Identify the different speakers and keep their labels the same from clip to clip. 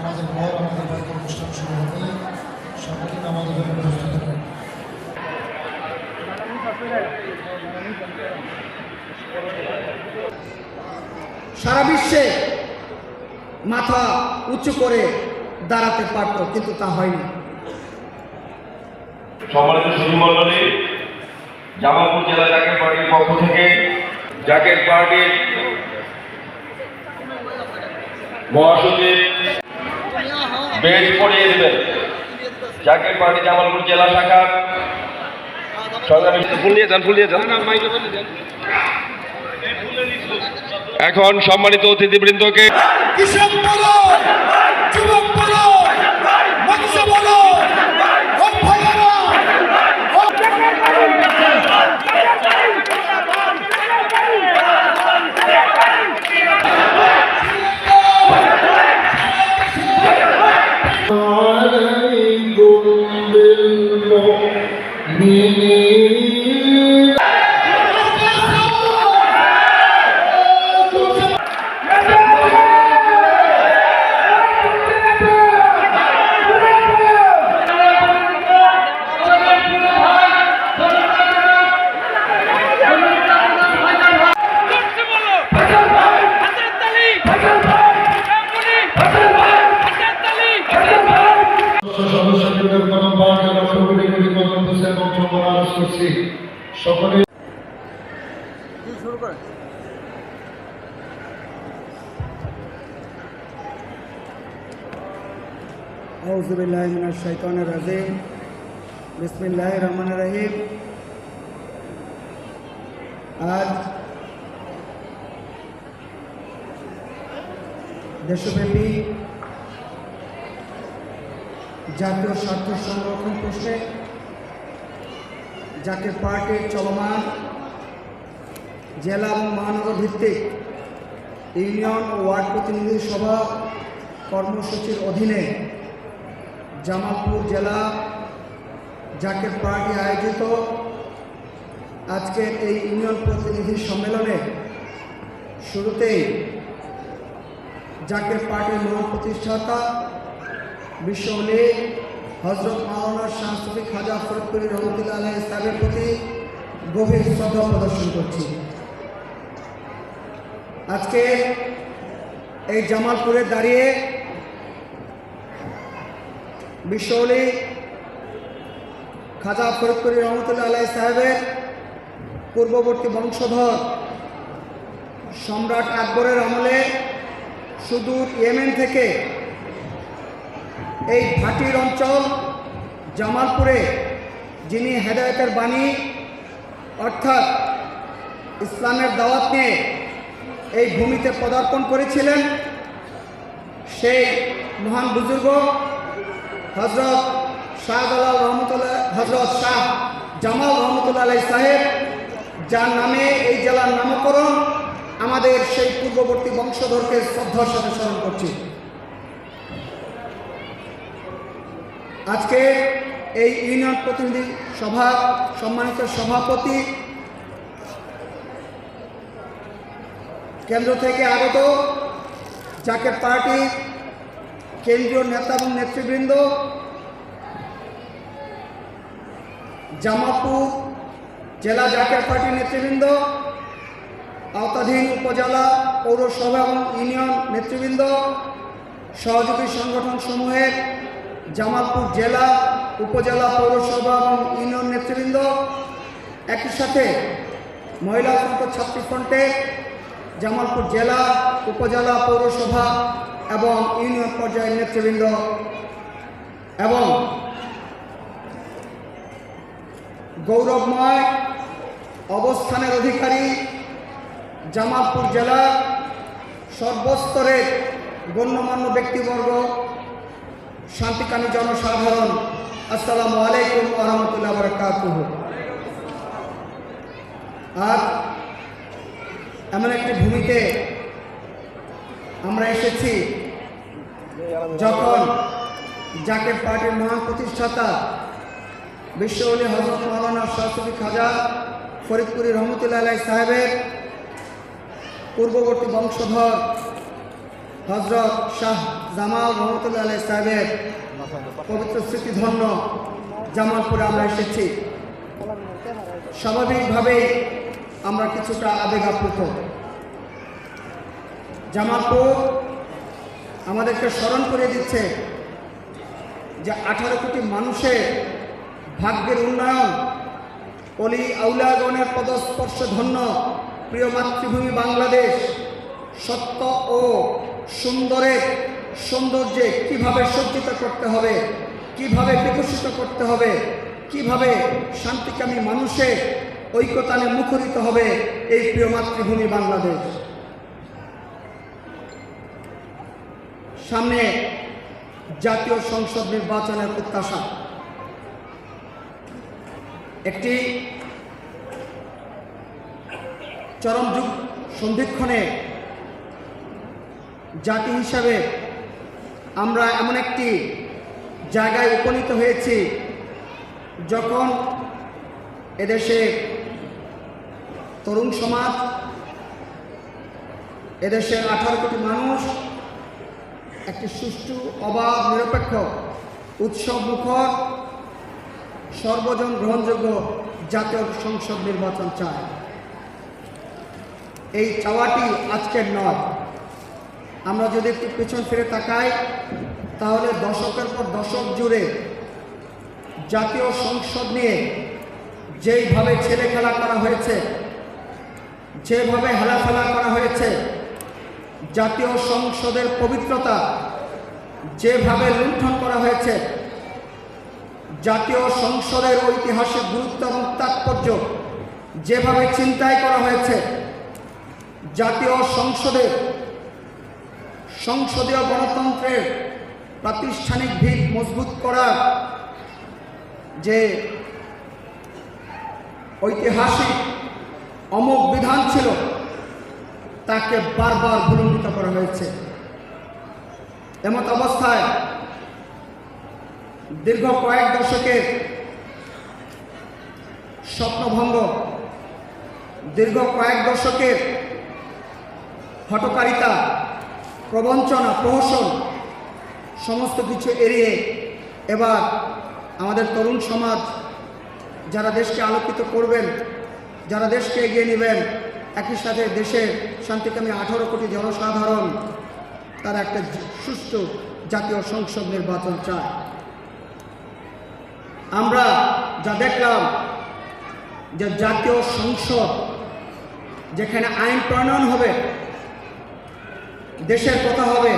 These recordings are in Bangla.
Speaker 1: নামাজের পর আমাদের বাড়িতে অনুষ্ঠান শুরু হবে। সকলে নামাজের জন্য প্রস্তুত থাকেন
Speaker 2: সারা বিশ্বে মাথা উঁচু করে দাঁড়াতে পারত, কিন্তু তা হয়নি।
Speaker 3: সম্মানিত সুধীমণ্ডলী জামালপুর জেলা জাকের পার্টির পক্ষ থেকে জাকের পার্টির মহাসচিব বেশ পড়িয়ে দেবেন। জাকির পার্টি জামালপুর জেলা শাখার ফুল নিয়ে যান ফুল নিয়ে যান। এখন সম্মানিত অতিথিবৃন্দকে
Speaker 2: রহমান রহিম। আজ দেশব্যাপী জাতীয় স্বার্থ সংরক্ষণ প্রশ্নে জাতীয় পার্টির চলমান জেলা এবং মহানগর ভিত্তিক ইউনিয়ন ওয়ার্ড প্রতিনিধি সভা কর্মসূচির অধীনে জামালপুর জেলা জাকের পার্টি আয়োজিত। আজকের এই ইউনিয়ন প্রতিনিধি সম্মেলনে শুরুতেই জাকের পার্টির মূল প্রতিষ্ঠাতা বিশ্বলি হজরত মাওলানা সাংস্কৃতিক খাজা ফরিদপুরি রহমতুল্লাহ আলাহ ইসলামের প্রতি গভীর শ্রদ্ধা প্রদর্শন করছি। আজকে এই জামালপুরে দাঁড়িয়ে বিশ্বলি খাজা ফরিদপুরি রহমতুল্লাহ আলাহ সাহেবের পূর্ববর্তী বংশধর সম্রাট আকবরের আমলে সুদূর ইয়েমেন থেকে এই ভাটির অঞ্চল জামালপুরে, যিনি হেদায়তের বাণী অর্থাৎ ইসলামের দাওয়াত নিয়ে এই ভূমিতে পদার্পণ করেছিলেন, সেই মহান বুজুর্গ হজরত শাহজালাল রহমতুল্লাহ হজরত শাহ জামাল রহমতুল্লাহ আলাই সাহেব, যার নামে এই জেলার নামকরণ আমাদের সেই পূর্ববর্তী বংশধরকে শ্রদ্ধার সাথে স্মরণ করছি। আজকে এই ইউনিয়ন প্রতিনিধি সভা, সম্মানিত সভাপতি কেন্দ্র থেকে আগত যাকে পার্টি কেন্দ্রীয় নেতা এবং নেতৃবৃন্দ জামাপুর জেলা জাতীয় পার্টির নেতৃবৃন্দ, আওতাধীন উপজেলা পৌরসভা এবং ইউনিয়ন নেতৃবৃন্দ, সহযোগী সংগঠন সমূহের জামালপুর জেলা উপজেলা পৌরসভা এবং ইউনিয়ন নেতৃবৃন্দ, একই সাথে মহিলা ফ্রন্ট ছাত্রী ফ্রন্টে জামালপুর জেলা উপজেলা পৌরসভা এবং ইউনিয়ন পর্যায়ের নেতৃবৃন্দ এবং গৌরবময় অবস্থানের অধিকারী জামালপুর জেলার সর্বস্তরের গণ্যমান্য ব্যক্তিবর্গ, শান্তিকামী জনসাধারণ, আসসালামু আলাইকুম আহমতুল্লাহ বরকাত আর এমন একটি ভূমিতে আমরা এসেছি যখন জাকের পার্টির মহান প্রতিষ্ঠাতা বিশ্ববলী হজরত মৌলানা সরস্বতী খাজা ফরিদপুরি রহমতুল্লাহ আলাই সাহেবের পূর্ববর্তী বংশধর হজরত শাহ জামাল রহমতুল্লাহ আলাই সাহেবের পবিত্র স্মৃতিধন্য জামালপুরে আমরা এসেছি। স্বাভাবিকভাবেই আমরা কিছুটা আবেগ আপ্লুত। জামালপুর আমাদেরকে স্মরণ করে দিচ্ছে যে আঠারো কোটি মানুষের ভাগ্যের উন্নয়ন অলি আউলাগণের পদস্পর্শ ধন্য প্রিয় মাতৃভূমি বাংলাদেশ সত্য ও সুন্দরের সৌন্দর্যে কীভাবে সজ্জিত করতে হবে, কীভাবে বিকশিত করতে হবে, কীভাবে শান্তিকামী মানুষের ঐক্যতানে মুখরিত হবে এই প্রিয় মাতৃভূমি বাংলাদেশ। সামনে জাতীয় সংসদ নির্বাচনের প্রত্যাশা। একটি চরম যুগ সন্ধিক্ষণে জাতি হিসাবে আমরা এমন একটি জায়গায় উপনীত হয়েছি যখন এদেশে তরুণ সমাজ, এদেশের আঠারো কোটি মানুষ একটি সুষ্ঠু, অবাধ, নিরপেক্ষ উৎসব মুখর, সর্বজন গ্রহণযোগ্য জাতীয় সংসদ নির্বাচন চায়। এই চাওয়াটি আজকের নয়। আমরা যদি একটু পেছন ফিরে তাকাই, তাহলে দশকের পর দশক জুড়ে জাতীয় সংসদ নিয়ে যেইভাবে ছেলে খেলা করা হয়েছে, যেভাবে হেলাফেলা করা হয়েছে জাতীয় সংসদের পবিত্রতা যেভাবে লুণ্ঠন করা হয়েছে, জাতীয় সংসদের ঐতিহাসিক গুরুত্ব এবং তাৎপর্য যেভাবে চিন্তাই করা হয়েছে, জাতীয় সংসদে সংসদীয় গণতন্ত্রের প্রাতিষ্ঠানিক ভিত মজবুত করার যে ঐতিহাসিক অমোঘ বিধান ছিল তাকে বারবার ভুলম্বিত করা হয়েছে। এমত অবস্থায় দীর্ঘ কয়েক দশকের স্বপ্নভঙ্গ, দীর্ঘ কয়েক দশকের হটকারিতা প্রবঞ্চনা, প্রহসন, সমস্ত কিছু এড়িয়ে এবার আমাদের তরুণ সমাজ, যারা দেশকে আলোকিত করবেন, যারা দেশকে এগিয়ে নেবেন একই সাথে দেশের শান্তিকামী আঠারো কোটি জনসাধারণ তারা একটা সুস্থ জাতীয় সংসদ নির্বাচন চায়। আমরা যা দেখলাম যে জাতীয় সংসদ যেখানে আইন প্রণয়ন হবে, দেশের কথা হবে,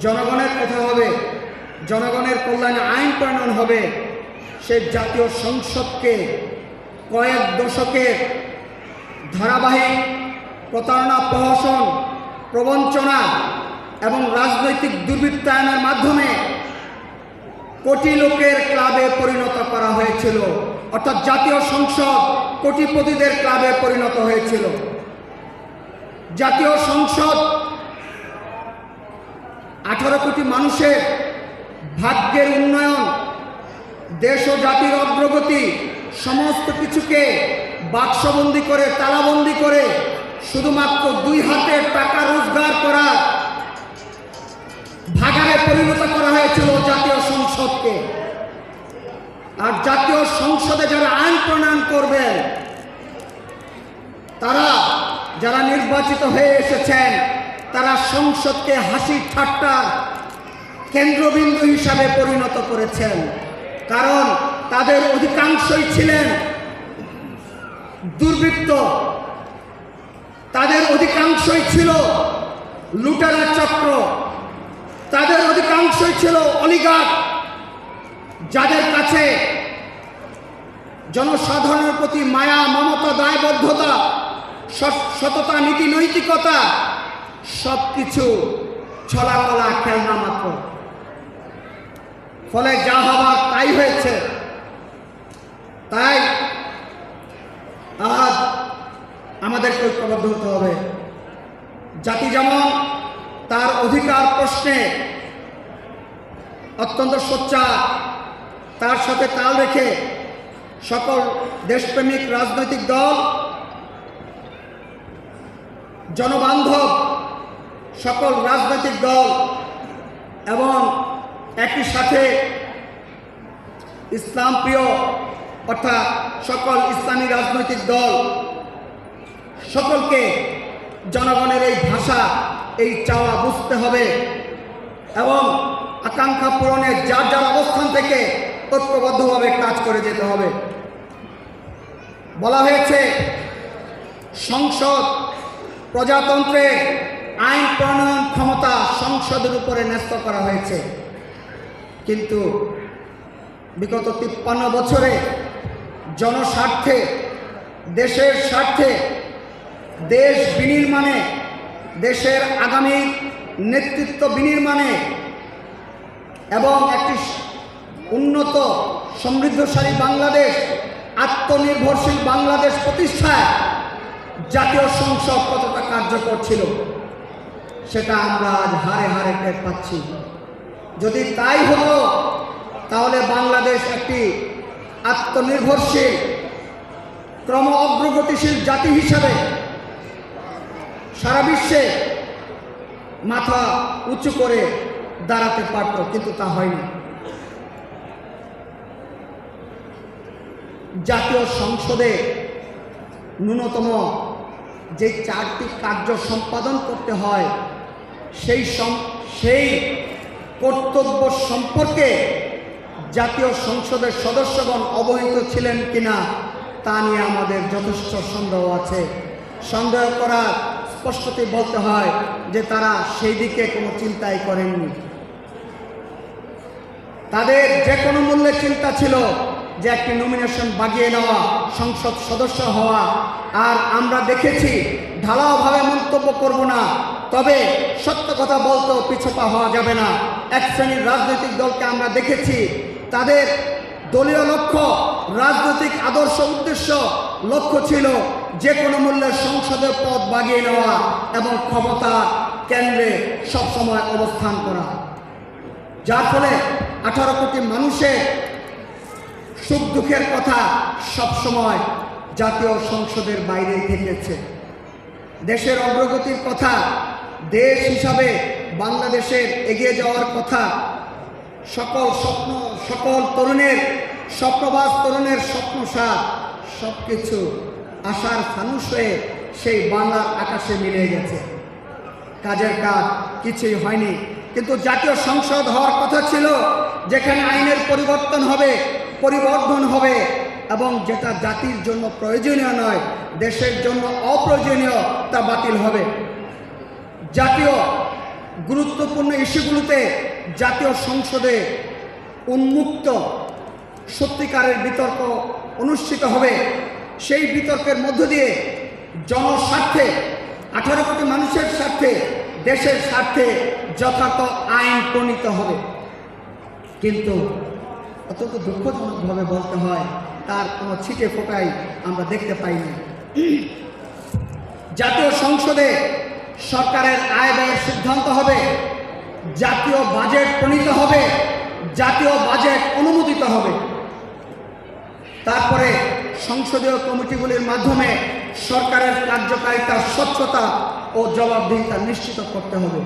Speaker 2: জনগণের কথা হবে, জনগণের কল্যাণে আইন প্রণয়ন হবে সে জাতীয় সংসদকে কয়েক দশকের ধারাবাহিক প্রতারণা, প্রহসন, প্রবঞ্চনা এবং রাজনৈতিক দুর্বৃত্তায়নের মাধ্যমে কোটি লোকের ক্লাবে পরিণত করা হয়েছিল। অর্থাৎ জাতীয় সংসদ কোটিপতিদের ক্লাবে পরিণত হয়েছিল। জাতীয় সংসদ আঠারো কোটি মানুষের ভাগ্যের উন্নয়ন, দেশ ও জাতির অগ্রগতি, সমস্ত কিছুকে বাক্সবন্দি করে, তালাবন্দি করে, শুধুমাত্র দুই হাতের টাকা রোজগার করা ভাগারে পরিণত করা হয়েছিল জাতীয় সংসদকে। আর জাতীয় সংসদে যারা আইন প্রণয়ন করবেন, তারা যারা নির্বাচিত হয়ে এসেছেন, তারা সংসদকে হাসি ঠাট্টার কেন্দ্রবিন্দু হিসাবে পরিণত করেছেন। কারণ তাদের অধিকাংশই ছিলেন দুর্বৃত্ত। তাদের অধিকাংশই ছিল লুটেরা চক্র। তাদের অধিকাংশই ছিল অলিগার। যাদের কাছে জনসাধারণের প্রতি মায়া, মমতা, দায়বদ্ধতা সততা, নীতি, নৈতিকতা সব কিছু ছলাকলা খেলনা মাত্র। ফলে যা হবার তাই হয়েছে। তাই আজ আমাদেরকে ঐক্যবদ্ধ হতে হবে। জাতি যেমন তার অধিকার প্রশ্নে অত্যন্ত সোচ্চার, তার সাথে তাল রেখে সকল দেশপ্রেমিক রাজনৈতিক দল, জনবান্ধব, সকল রাজনৈতিক দল এবং একই সাথে ইসলাম প্রিয় অর্থাৎ সকল ইসলামী রাজনৈতিক দল, সকলকে জনগণের এই ভাষা, এই চাওয়া বুঝতে হবে এবং আকাঙ্ক্ষা পূরণের যার যার অবস্থান থেকে ঐক্যবদ্ধভাবে কাজ করে যেতে হবে। বলা হয়েছে, সংসদ প্রজাতন্ত্রের আইন প্রণয়ন ক্ষমতা সংসদের উপরে ন্যস্ত করা হয়েছে। কিন্তু বিগত তিপ্পান্ন বছরে জনস্বার্থে, দেশের স্বার্থে, দেশ বিনির্মাণে, দেশের আগামী নেতৃত্ব বিনির্মাণে এবং একটি উন্নত, সমৃদ্ধশালী বাংলাদেশ, আত্মনির্ভরশীল বাংলাদেশ প্রতিষ্ঠায় জাতীয় সংসদ কতটা কার্যকর ছিল, সেটা আমরা আজ হারে হারে টের পাচ্ছি। যদি তাই হতো, তাহলে বাংলাদেশ একটি আত্মনির্ভরশীল ক্রম অগ্রগতিশীল জাতি হিসাবে সারা বিশ্বে মাথা উঁচু করে দাঁড়াতে পারত, কিন্তু তা হয়নি। জাতীয় সংসদে ন্যূনতম যে চারটি কার্য সম্পাদন করতে হয়, সেই সেই কর্তব্য সম্পর্কে জাতীয় সংসদের সদস্যগণ অবহিত ছিলেন কিনা, তা নিয়ে আমাদের যথেষ্ট সন্দেহ আছে। সন্দেহ করার স্পষ্টতই বলতে হয় যে তারা সেই দিকে কোনো চিন্তাই করেননি। তাদের যে কোনো মূল্যে চিন্তা ছিল যে একটি নমিনেশন বাগিয়ে নেওয়া, সংসদ সদস্য হওয়া, আর আমরা দেখেছি ঢালাওভাবে মন্তব্য করব না, তবে সত্য কথা বলতেও পিছপা হওয়া যাবে না। এক শ্রেণির রাজনৈতিক দলকে আমরা দেখেছি তাদের দলীয় লক্ষ্য, রাজনৈতিক আদর্শ উদ্দেশ্য, লক্ষ্য ছিল যে কোনো মূল্যে সংসদের পদ বাগিয়ে নেওয়া এবং ক্ষমতা কেন্দ্রে সবসময় অবস্থান করা। যার ফলে আঠারো কোটি মানুষের সুখ দুঃখের কথা সবসময় জাতীয় সংসদের বাইরেই থেকেছে। দেশের অগ্রগতির কথা, দেশ হিসাবে বাংলাদেশের এগিয়ে যাওয়ার কথা সকল স্বপ্ন, সকল তরুণের স্বপ্নবাস তরুণের স্বপ্নসার সব কিছু আশার ফানুষ হয়ে সেই বাংলার আকাশে মিলে গেছে। কাজের কাজ কিছুই হয়নি, কিন্তু জাতীয় সংসদ হওয়ার কথা ছিল, যেখানে আইনের পরিবর্তন হবে, পরিবর্ধন হবে, এবং যেটা জাতির জন্য প্রয়োজনীয় নয়, দেশের জন্য অপ্রয়োজনীয় তা বাতিল হবে। জাতীয় গুরুত্বপূর্ণ ইস্যুগুলোতে জাতীয় সংসদে উন্মুক্ত সত্যিকারের বিতর্ক অনুষ্ঠিত হবে। সেই বিতর্কের মধ্য দিয়ে জনস্বার্থে, আঠারো কোটি মানুষের স্বার্থে, দেশের স্বার্থে যথার্থ আইন প্রণীত হবে। কিন্তু অত্যন্ত দুঃখজনকভাবে বলতে হয়, তার কোনো ছিটে ফোটাই আমরা দেখতে পাইনি। জাতীয় সংসদে সরকারের আয় ব্যয়ের সিদ্ধান্ত হবে, জাতীয় বাজেট প্রণীত হবে, জাতীয় বাজেট অনুমোদিত হবে। তারপরে সংসদীয় কমিটিগুলির মাধ্যমে সরকারের কার্যকারিতার স্বচ্ছতা ও জবাবদিহিতা নিশ্চিত করতে হবে।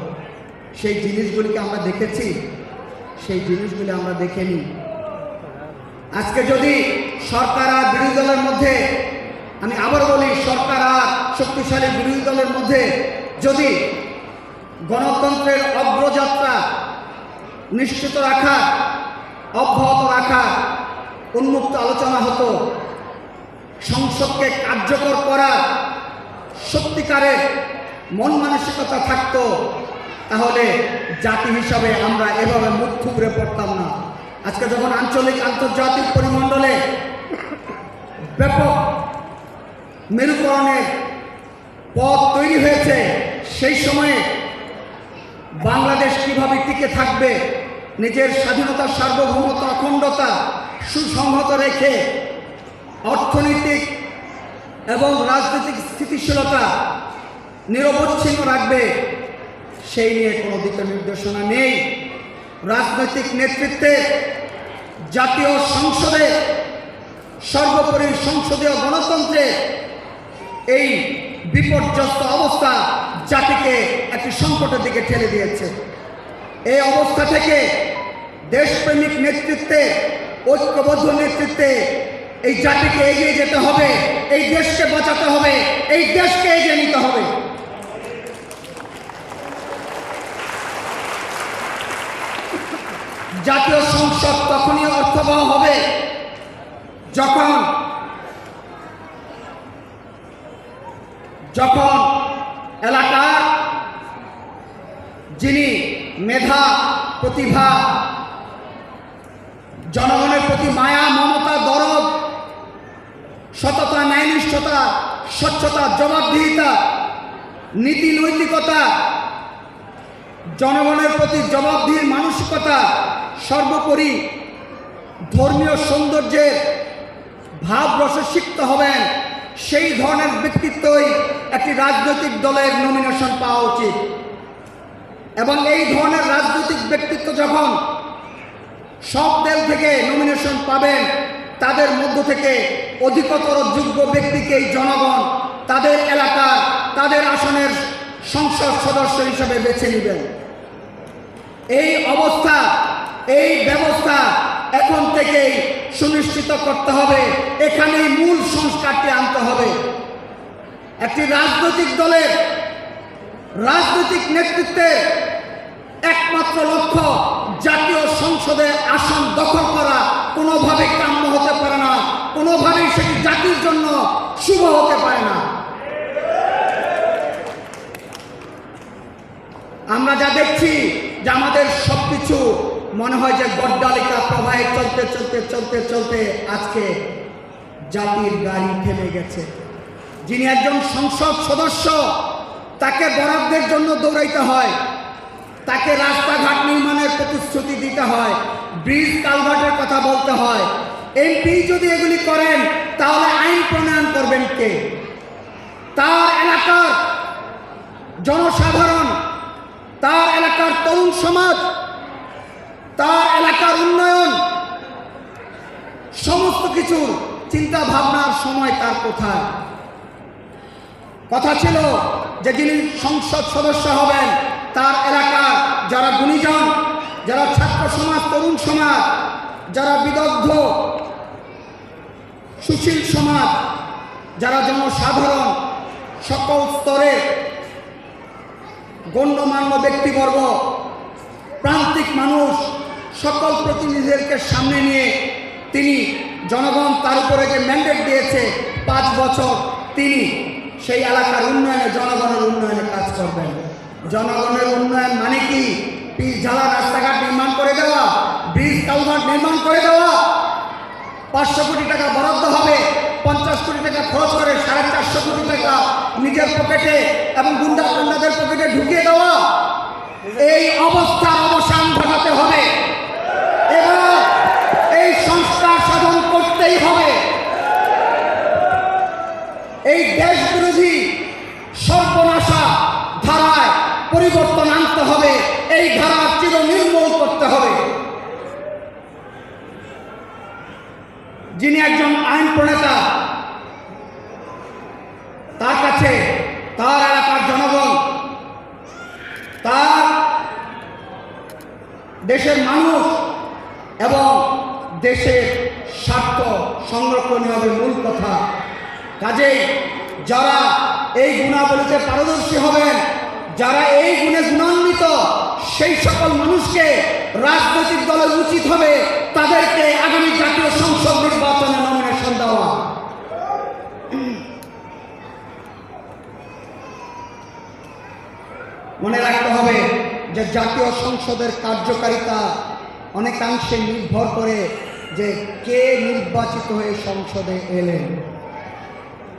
Speaker 2: সেই জিনিসগুলিকে আমরা দেখেছি, সেই জিনিসগুলি আমরা দেখিনি আজকে যদি সরকার আর বিরোধী দলের মধ্যে, আমি আবার বলি, সরকার আর শক্তিশালী বিরোধী দলের মধ্যে যদি গণতন্ত্রের অগ্রযাত্রা নিশ্চিত রাখা, অব্যাহত রাখা, উন্মুক্ত আলোচনা হতো, সংসদকে কার্যকর করা সত্যিকারের মন মানসিকতা থাকতো, তাহলে জাতি হিসাবে আমরা এভাবে মুখ থুবড়ে পড়তাম না। আজকে যখন আঞ্চলিক আন্তর্জাতিক পরিমণ্ডলে ব্যাপক মেরুকরণের পথ তৈরি হয়েছে সেই সময়ে বাংলাদেশ কীভাবে টিকে থাকবে, নিজের স্বাধীনতা সার্বভৌমত্ব অখণ্ডতা সুসংহত রেখে অর্থনৈতিক এবং রাজনৈতিক স্থিতিশীলতা নিরবচ্ছিন্ন রাখবে, সেই নিয়ে কোনো দিক নির্দেশনা নেই। রাজনৈতিক নেতৃত্বে জাতীয় সংসদে, সর্বোপরি সংসদীয় গণতন্ত্রে এই বিপর্যস্ত অবস্থা জাতিকে একটি সংকটের দিকে ঠেলে দিয়েছে। এই অবস্থা থেকে দেশপ্রেমিক নেতৃত্বে, ঐক্যবদ্ধ নেতৃত্বে এই জাতিকে এগিয়ে যেতে হবে, এই দেশকে বাঁচাতে হবে, এই দেশকে এগিয়ে নিতে হবে। জাতীয় সংসদ তখনই অর্থবহ হবে যখন যখন এলাকার যিনি মেধা, প্রতিভা, জনগণের প্রতি মায়া, মমতা, দরদ, সততা, ন্যায়নিষ্ঠতা, স্বচ্ছতা, জবাবদিহিতা, নীতি, নৈতিকতা, জনগণের প্রতি জবাবদিহির মানসিকতা, সর্বোপরি ধর্মীয় সৌন্দর্যের ভাব রসে সিক্ত হবেন সেই ধরনের ব্যক্তিত্বই একটি রাজনৈতিক দলের নমিনেশন পাওয়া উচিত। এবং এই ধরনের রাজনৈতিক ব্যক্তিত্ব যখন সব দল থেকে নমিনেশন পাবেন, তাদের মধ্য থেকে অধিকতর যোগ্য ব্যক্তিকেই জনগণ তাদের এলাকা তাদের আসনের সংসদ সদস্য হিসেবে বেছে নেবেন। এই অবস্থা, এই ব্যবস্থা এখন থেকেই সুনিশ্চিত করতে হবে। এখানেই মূল সংস্কারটি আনতে হবে। একটি রাজনৈতিক দলের রাজনৈতিক নেতৃত্বের একমাত্র লক্ষ্য জাতীয় সংসদে আসন দখল করা। কোনোভাবে কাম্য হতে পারে না। কোনোভাবেই সেটি জাতির জন্য শুভ হতে পারে না। আমরা যা দেখছি যে আমাদের সব কিছু মনে হয় যে গড্ডালিকা প্রবাহে চলতে চলতে চলতে চলতে আজকে জাতির গাড়ি থেমে গেছে। যিনি একজন সংসদ সদস্য, তাকে বরাদ্দের জন্য দৌড়াইতে হয়, তাকে রাস্তাঘাট নির্মাণের প্রতিশ্রুতি দিতে হয়, ব্রিজ কালভার্টের কথা বলতে হয়। এমপি যদি এগুলি করেন, তাহলে আইন প্রণয়ন করবেন কে? তার এলাকার জনসাধারণ তার এলাকার তরুণ সমাজ, তার এলাকার উন্নয়ন, সমস্ত কিছুর চিন্তা ভাবনার সময় তার কোথায়? কথা ছিল যে যিনি সংসদ সদস্য হবেন, তার এলাকার যারা গুণীজন, যারা ছাত্র সমাজ, তরুণ সমাজ, যারা বিদগ্ধ, সুশীল সমাজ, যারা জনসাধারণ, সকল স্তরের গণ্যমান্য ব্যক্তিবর্গ, প্রান্তিক মানুষ, সকল প্রতিনিধিদেরকে সামনে নিয়ে তিনি জনগণ তার উপরে যে ম্যান্ডেট দিয়েছে পাঁচ বছর, তিনি সেই এলাকার উন্নয়নে, জনগণের উন্নয়নে কাজ করবেন। জনগণের উন্নয়ন মানে কি? পিচ ঝালা রাস্তাঘাট নির্মাণ করে দেওয়া, ব্রিজ কালভার্ট নির্মাণ করে দেওয়া। পাঁচশো কোটি টাকা বরাদ্দ হবে। পঞ্চাশ কোটি টাকা খরচ করে সাড়ে চারশো কোটি টাকা নিজের পকেটে এবং গুন্ডা গুন্ডাদের পকেটে ঢুকিয়ে দেওয়া, এই অবস্থার অবসান ঘটাতে হবে। এই সংস্কার সাধন করতেই হবে। এই দেশ বিরোধী সর্বনাশা ধারায় পরিবর্তন আনতে হবে। এই ধারা চির নির্মূল করতে হবে। যিনি একজন আইন প্রণেতা, তার কাছে, তার এলাকার জনগণ, তার দেশের মানুষ এবং দেশের স্বার্থ সংরক্ষণই হবে মূল কথা। কাজেই যারা এই গুণাবলীতে পারদর্শী হবেন যারা এই গুণে গুণান্বিত, সেই সকল মানুষকে রাজনৈতিক দলের উচিত হবে, তাদেরকে আগামী জাতীয় সংসদ নির্বাচনে নমিনেশন দেওয়া। মনে রাখতে হবে যে জাতীয় সংসদের কার্যকারিতা অনেকাংশে নির্ভর করে যে কে নির্বাচিত হয়ে সংসদে এলেন।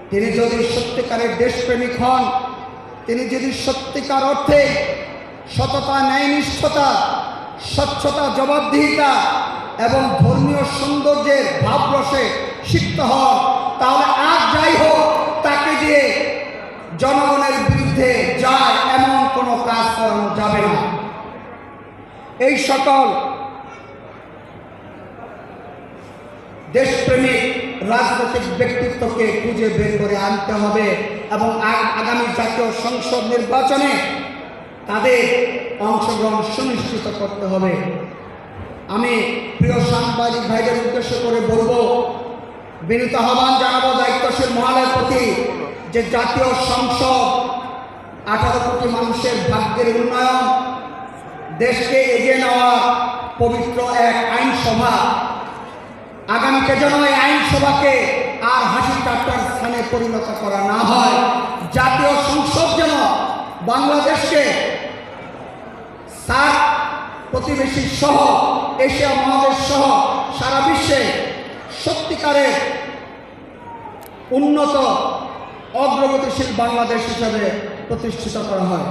Speaker 2: তিনি যদি সত্যিকারের দেশপ্রেমিক হন তিনি যদি সত্যিকার অর্থে সততা, ন্যায়নিষ্ঠতা, স্বচ্ছতা, জবাবদিহিতা এবং ধর্মীয় সৌন্দর্যের ভাবরসে সিক্ত হন, তাহলে আর যাই হোক, তাকে দিয়ে জনগণের বিরুদ্ধে যায় এমন কোনো কাজ করানো যাবে না। এই সকল দেশপ্রেমিক রাজনৈতিক ব্যক্তিত্বকে খুঁজে বের করে আনতে হবে এবং আগামী জাতীয় সংসদ নির্বাচনে তাদের অংশগ্রহণ সুনিশ্চিত করতে হবে। আমি প্রিয় সাংবাদিক ভাইদের উদ্দেশ্য করে বলব, বিনীত আহ্বান জানাব দায়িত্বশীল মহালয়ের প্রতি যে জাতীয় সংসদ আঠারো কোটি মানুষের ভাগ্যের উন্নয়ন, দেশকে এগিয়ে নেওয়া পবিত্র এক আইনসভা আগামীতে যেন এই আইনসভাকে আর হাসি ঠাট্টার স্থানে পরিণত করা না হয়, জাতীয় সংসদ যেন বাংলাদেশকে সার প্রতিবেশী সহ, এশিয়া মহাদেশ সহ সারা বিশ্বে সত্যিকারের উন্নত, অগ্রগতিশীল বাংলাদেশ হিসাবে প্রতিষ্ঠিত করা হয়।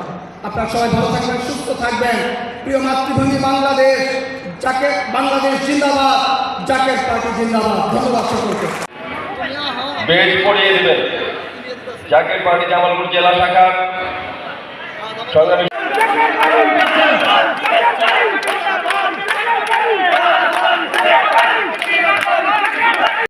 Speaker 2: আপনারা সবাই ভালো থাকবেন, সুস্থ থাকবেন। প্রিয় মাতৃভূমি বাংলাদেশ যাকে বাংলাদেশ জিন্দাবাদ জাকের পার্টি জিন্দাবাদ। ধন্যবাদ সকলকে।
Speaker 3: বেড পড়িয়ে দেবেন। জাকের পার্টি জামালপুর জেলা শাখার